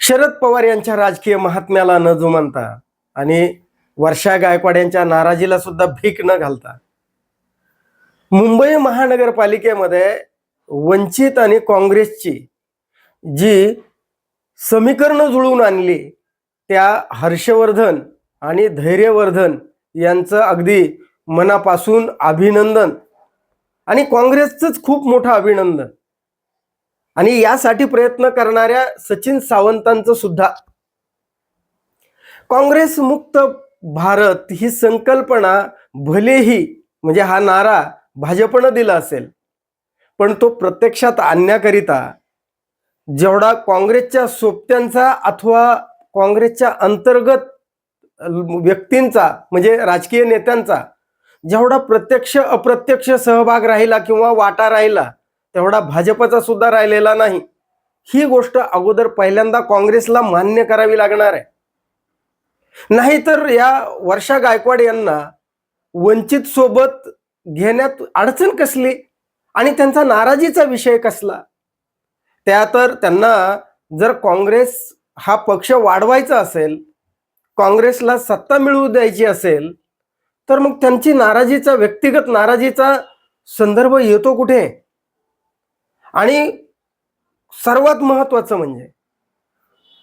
शरद पवार यांच्या राजकीय महात्म्याला न जुमानता आणि वर्षा गायकवाड यांच्या नाराजीला सुद्धा भीक न घालता मुंबई महानगरपालिकेमध्ये वंचित आणि काँग्रेसची जी समीकरणं जुळवून आणली त्या हर्षवर्धन आणि धैर्यवर्धन यांचं अगदी मनापासून अभिनंदन आणि काँग्रेसचंच खूप मोठं अभिनंदन. आणि यासाठी प्रयत्न करणाऱ्या सचिन सावंतांचं सुद्धा. काँग्रेस मुक्त भारत ही संकल्पना भलेही म्हणजे हा नारा भाजपनं दिला असेल पण तो प्रत्यक्षात आणण्याकरिता जेवढा काँग्रेसच्या सोबत्यांचा अथवा काँग्रेसच्या अंतर्गत व्यक्तींचा म्हणजे राजकीय नेत्यांचा जेवढा प्रत्यक्ष अप्रत्यक्ष सहभाग राहिला किंवा वाटा राहिला तेवढा भाजपचा सुद्धा राहिलेला नाही. ही गोष्ट अगोदर पहिल्यांदा काँग्रेसला मान्य करावी लागणार आहे. नाहीतर या वर्षा गायकवाड यांना वंचित सोबत घेण्यात अडचण कसली? आणि त्यांचा नाराजीचा विषय कसला? त्या तर त्यांना जर काँग्रेस हा पक्ष वाढवायचा असेल काँग्रेसला सत्ता मिळवू द्यायची असेल तर मग त्यांची नाराजीचा व्यक्तिगत नाराजीचा संदर्भ येतो कुठे? आणि सर्वात महत्वाचं म्हणजे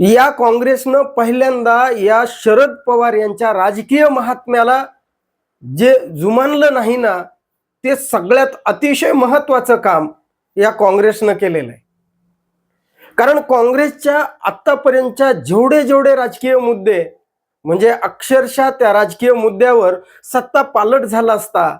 या काँग्रेसनं पहिल्यांदा या शरद पवार यांच्या राजकीय महात्म्याला जे जुमानलं नाही ना ते सगळ्यात अतिशय महत्वाचं काम या काँग्रेसनं केलेलं आहे. कारण काँग्रेसच्या आत्तापर्यंतच्या जेवढे जेवढे राजकीय मुद्दे म्हणजे अक्षरशः त्या राजकीय मुद्द्यावर सत्ता पालट झाला असता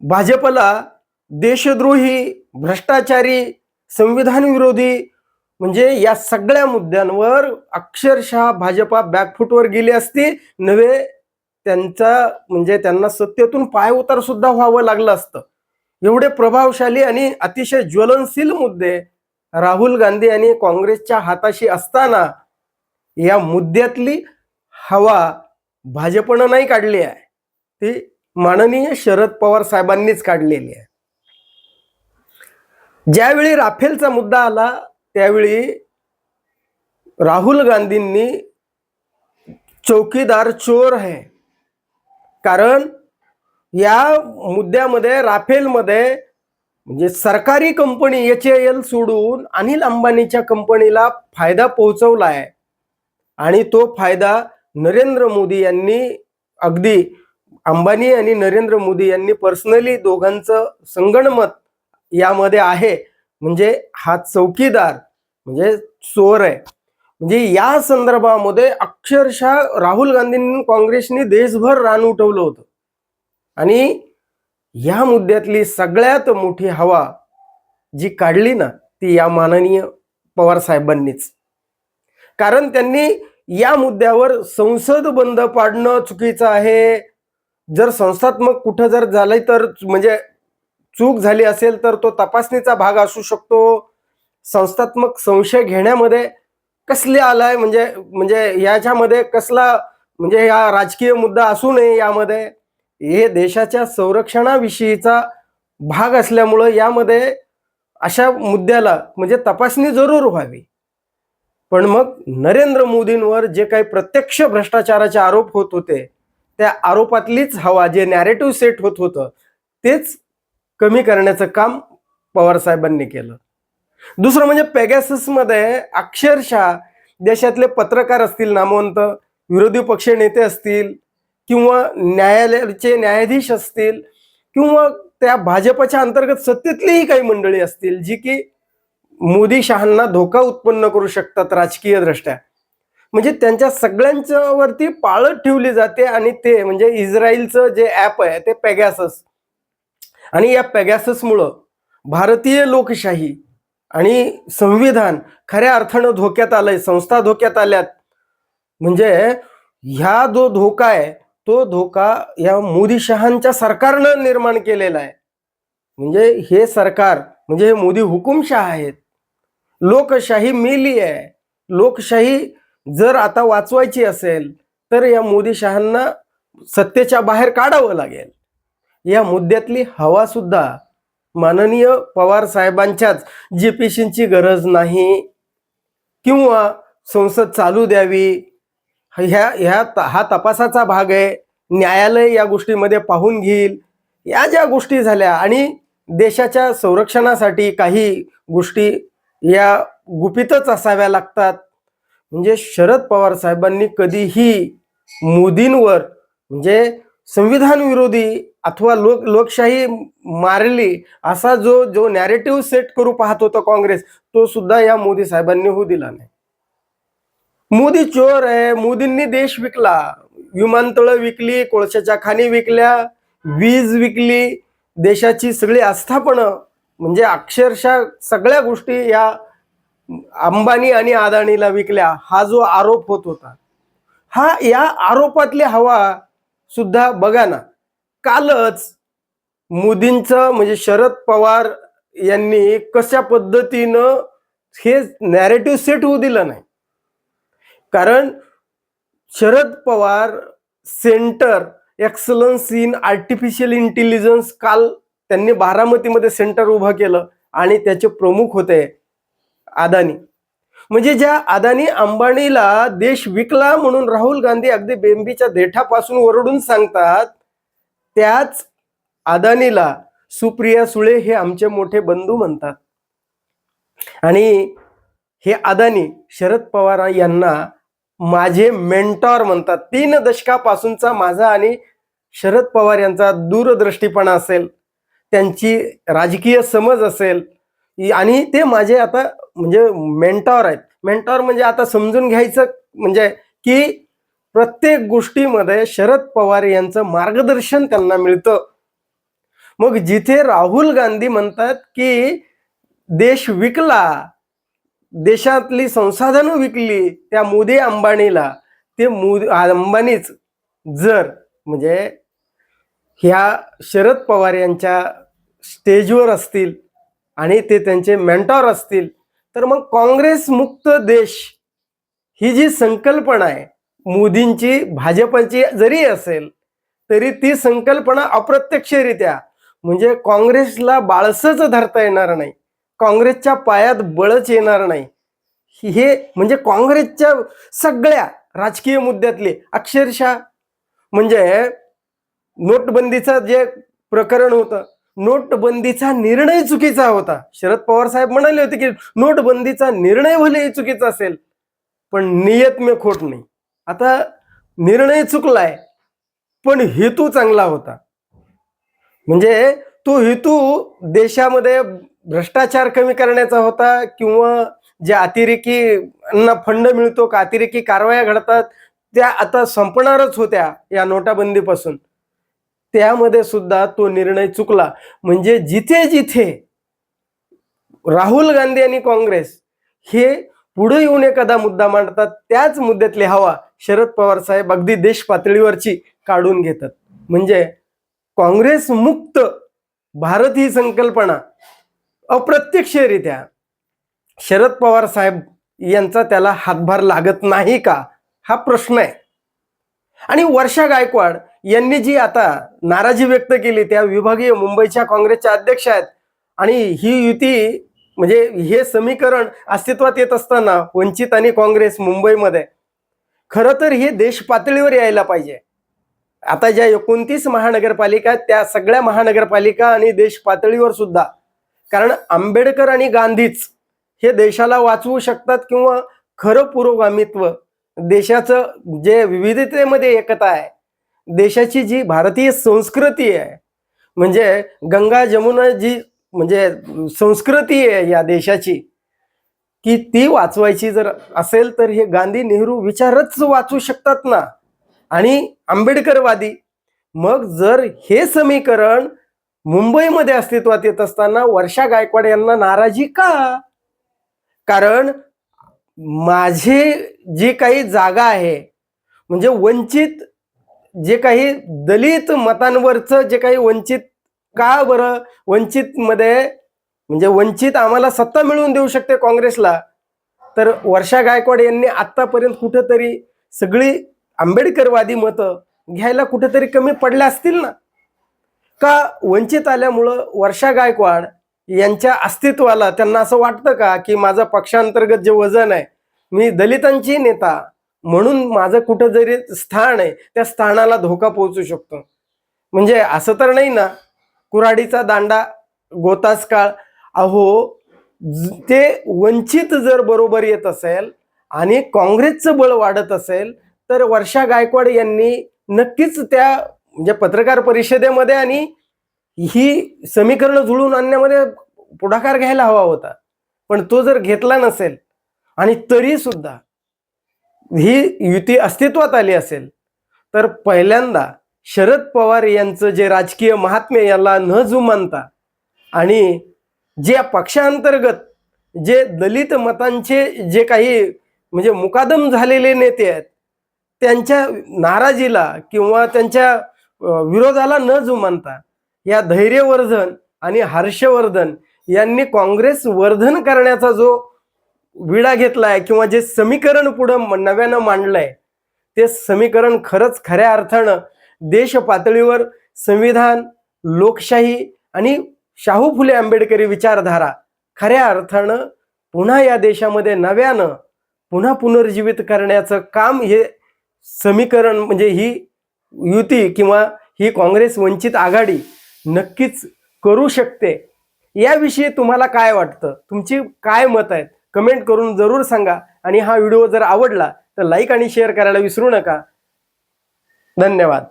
भाजपला देशद्रोही भ्रष्टाचारी संविधान विरोधी म्हणजे या सगळ्या मुद्द्यांवर अक्षरशः भाजपा बॅकफुटवर गेली असती. नव्हे त्यांचा म्हणजे त्यांना सत्तेतून पाय उतार सुद्धा व्हावं लागलं असतं. एवढे प्रभावशाली आणि अतिशय ज्वलनशील मुद्दे राहुल गांधी आणि काँग्रेसच्या हाताशी असताना या मुद्द्यातली हवा भाजपनं नाही काढली आहे. ती माननीय शरद पवार साहेबांनीच काढलेली आहे. ज्यावेळी राफेलचा मुद्दा आला त्यावेळी राहुल गांधींनी चौकीदार चोर आहे. कारण या मुद्द्यामध्ये राफेलमध्ये म्हणजे सरकारी कंपनी एच एल सोडून अनिल अंबानीच्या कंपनीला फायदा पोहोचवला आहे. आणि तो फायदा नरेंद्र मोदी यांनी अगदी अंबानी आणि नरेंद्र मोदी यांनी पर्सनली दोघांचं संगणमत यामध्ये आहे. म्हणजे हा चौकीदार म्हणजे चोर आहे. म्हणजे या संदर्भामध्ये अक्षरशः राहुल गांधींनी काँग्रेसने देशभर रान उठवलं होतं. आणि या मुद्द्यातली सगळ्यात मोठी हवा जी काढली ना ती या माननीय पवार साहेबांनीच. कारण त्यांनी या मुद्द्यावर संसद बंद पाडणं चुकीचं आहे. जर संस्थात्मक कुठं जर झालंय तर म्हणजे चूक झाली असेल तर तो तपासणीचा भाग असू शकतो. संस्थात्मक संशय घेण्यामध्ये कसले आलाय म्हणजे म्हणजे याच्यामध्ये कसला म्हणजे या राजकीय मुद्दा असू नये यामध्ये. हे देशाच्या संरक्षणाविषयीचा भाग असल्यामुळं यामध्ये अशा मुद्द्याला म्हणजे तपासणी जरूर व्हावी. पण मग नरेंद्र मोदींवर जे काही प्रत्यक्ष भ्रष्टाचाराचे आरोप होत होते त्या आरोपातलीच हवा जे नॅरेटिव्ह सेट होत होतं तेच कमी करण्याचं काम पवार साहेबांनी केलं. दुसरं म्हणजे पेगॅससमध्ये अक्षरशः देशातले पत्रकार असतील नामवंत विरोधी पक्ष नेते असतील किंवा न्यायालयाचे न्यायाधीश असतील किंवा त्या भाजपच्या अंतर्गत सत्तेतलीही काही मंडळी असतील जी की मोदी शहांना धोका उत्पन्न करू शकतात राजकीय दृष्ट्या म्हणजे त्यांच्या सगळ्यांच्या वरती पाळत ठेवली जाते आणि ते म्हणजे इस्रायलचं जे ॲप आहे ते पेगॅसस आणि या पॅगॅससमुळं भारतीय लोकशाही आणि संविधान खऱ्या अर्थानं धोक्यात आलंय संस्था धोक्यात आल्यात. म्हणजे ह्या जो धोका आहे तो धोका या मोदी शहांच्या सरकारनं निर्माण केलेला आहे. म्हणजे हे सरकार म्हणजे हे मोदी हुकुमशाह आहेत. लोकशाही मेली आहे. लोकशाही जर आता वाचवायची असेल तर या मोदी शहांना सत्तेच्या बाहेर काढावं लागेल. या मुद्द्यातली हवा सुद्धा माननीय पवार साहेबांच्याच जीपीसींची गरज नाही किंवा संसद चालू द्यावी. ह्या ह्या हा तपासाचा भाग आहे. न्यायालय या गोष्टीमध्ये पाहून घेईल. या ज्या गोष्टी झाल्या आणि देशाच्या संरक्षणासाठी काही गोष्टी या गुपितच असाव्या लागतात. म्हणजे शरद पवार साहेबांनी कधीही मोदींवर म्हणजे संविधान विरोधी अथवा लोक लोकशाही मारली असा जो जो नॅरेटिव्ह सेट करू पाहत होता काँग्रेस तो सुद्धा या मोदी साहेबांनी होऊ दिला नाही. मोदी चोर आहे मोदींनी देश विकला. विमानतळं विकली कोळशाच्या खाणी विकल्या वीज विकली देशाची सगळी आस्थापनं म्हणजे अक्षरशः सगळ्या गोष्टी या अंबानी आणि अदानीला विकल्या हा जो आरोप होत होता. हा या आरोपातली हवा सुद्धा बघा ना. कालच मोदींचं म्हणजे शरद पवार यांनी कशा पद्धतीनं हे नॅरेटिव्ह सेट होऊ दिलं नाही. कारण Sharad Pawar centre excellence in artificial intelligence काल त्यांनी बारामतीमध्ये सेंटर उभं केलं आणि त्याचे प्रमुख होते अदानी म्हणजे ज्या अदानी अंबानीला देश विकला म्हणून राहुल गांधी अगदी बेंबीच्या देठापासून ओरडून सांगतात त्याच अदानीला सुप्रिया सुळे हे आमचे मोठे बंधू म्हणतात. आणि हे अदानी शरद पवार यांना माझे मेंटॉर म्हणतात. तीन दशकापासूनचा माझा आणि शरद पवार यांचा दूरदृष्टीपणा असेल त्यांची राजकीय समज असेल आणि ते माझे आता म्हणजे मेंटॉर आहेत. मेंटॉर म्हणजे आता समजून घ्यायचं म्हणजे की प्रत्येक गोष्टीमध्ये शरद पवार यांचं मार्गदर्शन त्यांना मिळतं. मग जिथे राहुल गांधी म्हणतात की देश विकला देशातली संसाधनं विकली त्या मोदी अंबानीला ते मोदी अंबानीच जर म्हणजे ह्या शरद पवार यांच्या स्टेजवर असतील आणि ते त्यांचे मेंटॉर असतील तर मग काँग्रेस मुक्त देश ही जी संकल्पना आहे मोदींची भाजपची जरी असेल तरी ती संकल्पना अप्रत्यक्षरित्या म्हणजे काँग्रेसला बाळसच धरता येणार नाही काँग्रेसच्या पायात बळच येणार नाही. हे म्हणजे काँग्रेसच्या सगळ्या राजकीय मुद्द्यातले अक्षरशः म्हणजे नोटबंदीचं जे प्रकरण होतं नोटबंदीचा निर्णय चुकीचा होता. शरद पवार साहेब म्हणाले होते की नोटबंदीचा निर्णय भले चुकीचा असेल पण नियत मे खोट नाही. आता निर्णय चुकलाय पण हेतू चांगला होता. म्हणजे तो हेतू देशामध्ये भ्रष्टाचार कमी करण्याचा होता किंवा जे अतिरेकी फंड मिळतो का अतिरेकी कारवाया घडतात त्या आता संपणारच होत्या या नोटाबंदीपासून. त्यामध्ये सुद्धा तो निर्णय चुकला. म्हणजे जिथे जिथे राहुल गांधी आणि काँग्रेस हे पुढे येऊन एखादा मुद्दा मांडतात त्याच मुद्द्यातली हवा शरद पवार साहेब अगदी देश पातळीवरची काढून घेतात. म्हणजे काँग्रेस मुक्त भारत ही संकल्पना अप्रत्यक्षरित्या शरद पवार साहेब यांचा त्याला हातभार लागत नाही का? हा प्रश्न आहे. आणि वर्षा गायकवाड यांनी जी आता नाराजी व्यक्त केली त्या विभागीय मुंबईच्या काँग्रेसच्या अध्यक्ष आहेत. आणि ही युती म्हणजे हे समीकरण अस्तित्वात येत असताना वंचित आणि काँग्रेस मुंबईमध्ये खरं तर हे देश पातळीवर यायला पाहिजे. आता ज्या एकोणतीस महानगरपालिका आहेत त्या सगळ्या महानगरपालिका आणि देश पातळीवर सुद्धा कारण आंबेडकर आणि गांधीच हे देशाला वाचवू शकतात किंवा खरं पुरोगामित्व देशाचं जे विविधतेमध्ये एकता आहे देशाची जी भारतीय संस्कृती आहे म्हणजे गंगा जमुना जी म्हणजे संस्कृती आहे या देशाची की ती वाचवायची जर असेल तर हे गांधी नेहरू विचारच वाचू शकतात ना? आणि आंबेडकरवादी मग जर हे समीकरण मुंबईमध्ये अस्तित्वात येत असताना वर्षा गायकवाड यांना नाराजी का? कारण माझे जी काही जागा आहे म्हणजे वंचित जे काही दलित मतांवरचं जे काही वंचित का बरं वंचित मध्ये म्हणजे वंचित आम्हाला सत्ता मिळवून देऊ शकते काँग्रेसला तर वर्षा गायकवाड यांनी आतापर्यंत कुठंतरी सगळी आंबेडकरवादी मतं घ्यायला कुठेतरी कमी पडल्या असतील ना? का वंचित आल्यामुळं वर्षा गायकवाड यांच्या अस्तित्वाला त्यांना असं वाटतं का की माझं पक्षांतर्गत जे वजन आहे मी दलितांची नेता म्हणून माझं कुठं जरी स्थान आहे त्या स्थानाला धोका पोहोचू शकतो. म्हणजे असं तर नाही ना कुऱ्हाडीचा दांडा गोतास काळ अहो ते वंचित जर बरोबर येत असेल आणि काँग्रेसचं बळ वाढत असेल तर वर्षा गायकवाड यांनी नक्कीच त्या म्हणजे पत्रकार परिषदेमध्ये आणि ही समीकरणं जुळून आणण्यामध्ये पुढाकार घ्यायला हवा होता. पण तो जर घेतला नसेल आणि तरी सुद्धा ही युती अस्तित्वात आली असेल तर पहिल्यांदा शरद पवार यांचं जे राजकीय महात्म्य याला न जुमानता आणि जे पक्षांतर्गत जे दलित मतांचे जे काही म्हणजे मुकादम झालेले नेते आहेत त्यांच्या नाराजीला किंवा त्यांच्या विरोधाला न जुमानता या धैर्यवर्धन आणि हर्षवर्धन यांनी काँग्रेस वर्धन करण्याचा जो विडा घेतलाय किंवा जे समीकरण पुढं म- नव्यानं मांडलंय ते समीकरण खरंच खऱ्या अर्थानं देश पातळीवर संविधान लोकशाही आणि शाहू फुले आंबेडकरी विचारधारा खऱ्या अर्थानं पुन्हा या देशामध्ये नव्यानं पुन्हा पुनर्जीवित करण्याचं काम हे समीकरण म्हणजे ही युती किंवा ही काँग्रेस वंचित आघाडी नक्कीच करू शकते. याविषयी तुम्हाला काय वाटतं? तुमची काय मत आहेत? कमेंट करून जरूर सांगा. आणि हा व्हिडिओ जर आवडला तर लाईक आणि शेअर करायला विसरू नका. धन्यवाद.